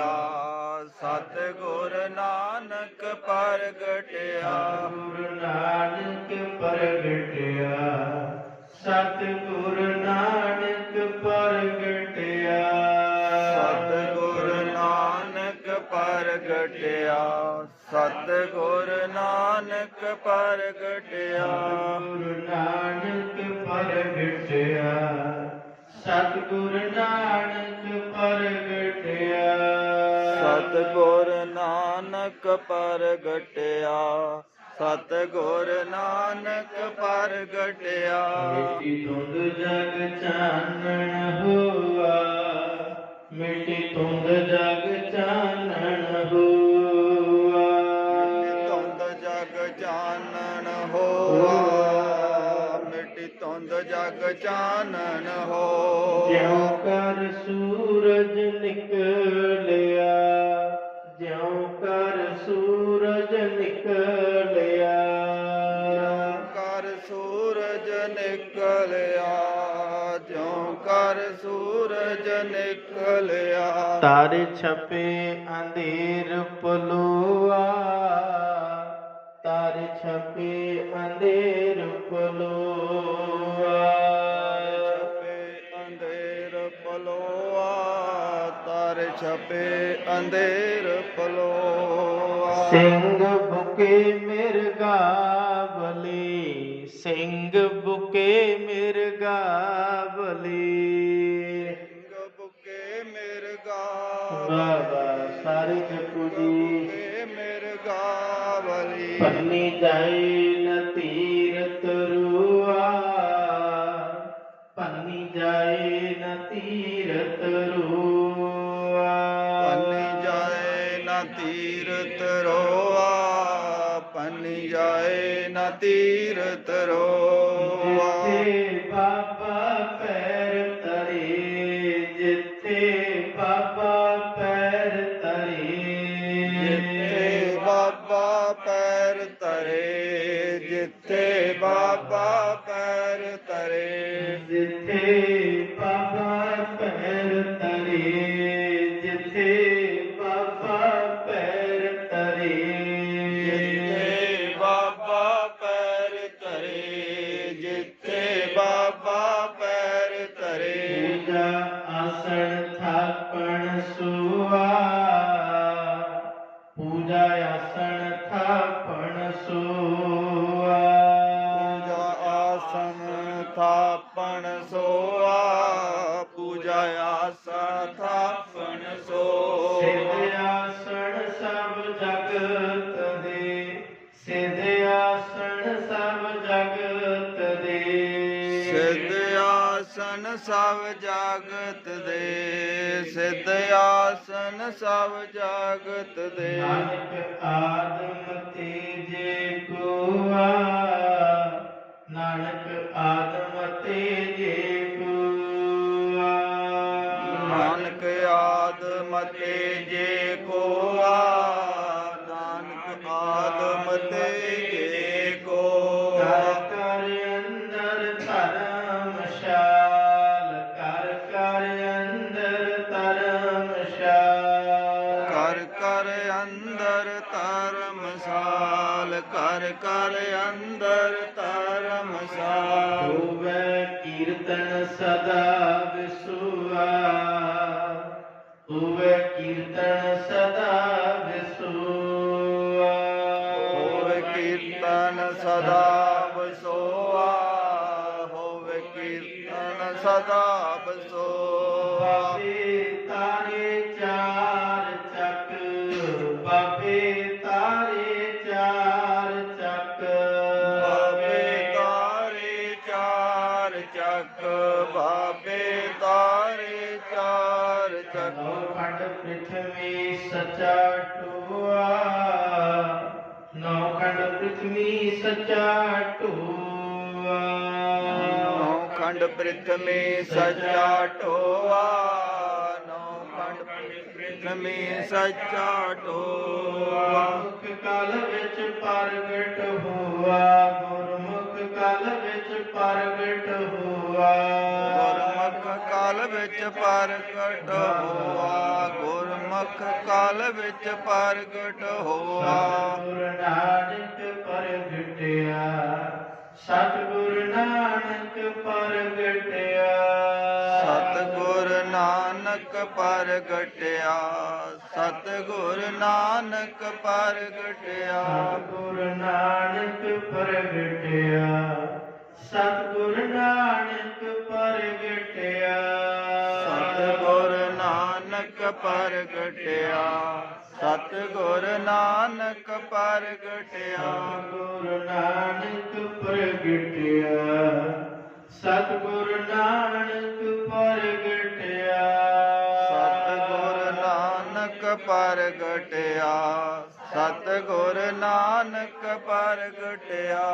ਪ੍ਰਗਟਿਆ ਸਤਿਗੁਰ ਨਾਨਕ ਪ੍ਰਗਟਿਆ। ਗੁਰੂ ਨਾਨਕ ਪ੍ਰਗਟਿਆ ਸਤਿਗੁਰ ਨਾਨਕ ਪ੍ਰਗਟਿਆ। ਸਤਿਗੁਰ ਨਾਨਕ ਪ੍ਰਗਟਿਆ ਸਤਿਗੁਰ ਨਾਨਕ ਪ੍ਰਗਟਿਆ। ਗੁਰੂ ਨਾਨਕ ਪ੍ਰਗਟਿਆ ਸਤਿਗੁਰ ਨਾਨਕ ਨਾਨਕ ਪ੍ਰਗਟਿਆ ਸਤਿਗੁਰ ਨਾਨਕ ਪ੍ਰਗਟਿਆ। ਮਿੱਟੀ ਧੁੰਦ ਜਗ ਚਾਨਣ ਹੋਆ ਮਿੱਟੀ ਧੁੰਦ ਜਗ ਚਾਨਣ ਹੋਆ। ਜਗ ਚਾਨਣ ਹੋਆ ਮਿੱਟੀ ਧੁੰਦ ਜਗ ਚਾਨਣ ਹੋ ਜਿਉ ਕਰ ਸੂਰਜ ਨਿਕਲਿਆ। ਜਿਉ ਕਰ ਸੂਰਜ ਨਿਕਲਿਆ। ਕਰ ਸੂਰਜ ਨਿਕਲਿਆ ਜਿਉ ਕਰ ਸੂਰਜ ਨਿਕਲਿਆ। ਤਾਰੇ ਛਪੇ ਅੰਧੇਰ ਪਲੋਆ ਛਪੇ ਅੰਧੇਰ ਪਲੋਆ। ਸਿੰਘ ਬੁਕੇ ਮਿਰਗਾ ਬਲੀ ਸਿੰਘ ਬੁਕੇ ਮਿਰਗਾ ਬਲੀ। ਸਿੰਘ ਬੁਕੇ ਮਿਰਗਾ ਬਾਬਾ ਸਾਰੇ ਜਪੂ ਜੀ ਬੁਕੇ ਮਿਰਗਾ ਵਲੀ ਪੰਨੀ ਜਾਏ ਨਾ ਤੀਰਤ ਰੋਆ ਪੰਨੀ ਜਾਏ ਨਾ ਤੀਰਤ ਰੋਆ। ਜਿੱਥੇ ਬਾਬਾ ਪੈਰ ਤਰੇ ਜਿੱਥੇ ਬਾਬਾ ਪੈਰ ਤਰੇ ਜਿੱਥੇ ਬਾਬਾ ਪੈਰ ਤਰੇ ਜਿੱਥੇ ਬਾਬਾ ਪੈਰ ਤਰੇ ਜਿੱਥੇ ਜਗਤ ਦੇ। ਸਿੱਧ ਆਸਨ ਸਭ ਜਗਤ ਦੇ। ਸਿੱਧ ਆਸਨ ਸਭ ਜਗਤ ਦੇ। ਨਾਨਕ ਆਦਮ ਤੇਜੇ ਕੋਆ। ਨਾਨਕ ਆਦਮ ਤੇਜੇ ਕੋਆ। ਨਾਨਕ ਆਦਮ ਤੇਜੇ ਕੋਆ। ਅੰਦਰ ਧਰਮਸਾਲ ਹੋਵੇ ਕੀਰਤਨ ਸਦਾ ਵਿਸੁਆ ਹੋਵੇ ਕੀਰਤਨ ਸਦਾ ਵਿਸੁਆ ਹੋਵੇ ਕੀਰਤਨ ਸਦਾ ਬਸੋਆ ਹੋਵੇ ਕੀਰਤਨ ਸਦਾ ਬਸੋਆ ਚੱਕ ਬਾਬੇ ਤਾਰੇ ਚਾਰ ਚੱਕ। ਖੰਡ ਪ੍ਰਿਥਵੀ ਸਚਾ ਟੂਆ। ਨੌ ਖੰਡ ਪ੍ਰਿਥਵੀ ਸਚਾ ਟੂਆ। ਨੌ ਖੰਡ ਪ੍ਰਿਥਮੀ ਸੱਚਾ ਟੋਆ। ਨੌ ਖੰਡ ਪ੍ਰਿਥਮੀ ਸੱਚਾ ਟੋਆ। ਮੁਖ ਕਾਲ ਵਿੱਚ ਪ੍ਰਗਟ ਹੋਆ। ਗੁਰਮੁਖ ਕਾਲ ਵਿੱਚ ਪ੍ਰਗਟ ਹੋਆ। ਗੁਰਮੁਖ ਕਾਲ ਵਿੱਚ ਪ੍ਰਗਟ ਹੋਆ। ਗੁਰਮੁਖ ਕਾਲ ਵਿੱਚ ਪ੍ਰਗਟ ਹੋਆ। ਸਤਿਗੁਰ ਨਾਨਕ ਪ੍ਰਗਟਿਆ ਸਤਿਗੁਰ ਨਾਨਕ ਪ੍ਰਗਟਿਆ ਸਤਿਗੁਰ ਨਾਨਕ ਪ੍ਰਗਟਿਆ ਸਤਿਗੁਰ ਨਾਨਕ ਪ੍ਰਗਟਿਆ ਸਤਿਗੁਰ ਨਾਨਕ ਪ੍ਰਗਟਿਆ ਸਤਿਗੁਰ ਨਾਨਕ ਪ੍ਰਗਟਿਆ। ਸਤਿਗੁਰ ਨਾਨਕ ਪ੍ਰਗਟਿਆ। ਸਤਿਗੁਰ ਨਾਨਕ ਪ੍ਰਗਟਿਆ। ਸਤਿਗੁਰ ਨਾਨਕ ਪ੍ਰਗਟਿਆ। ਸਤਿਗੁਰ ਨਾਨਕ ਪ੍ਰਗਟਿਆ। ਸਤਿਗੁਰ ਨਾਨਕ ਪ੍ਰਗਟਿਆ। ਸਤਿਗੁਰ ਨਾਨਕ ਪ੍ਰਗਟਿਆ।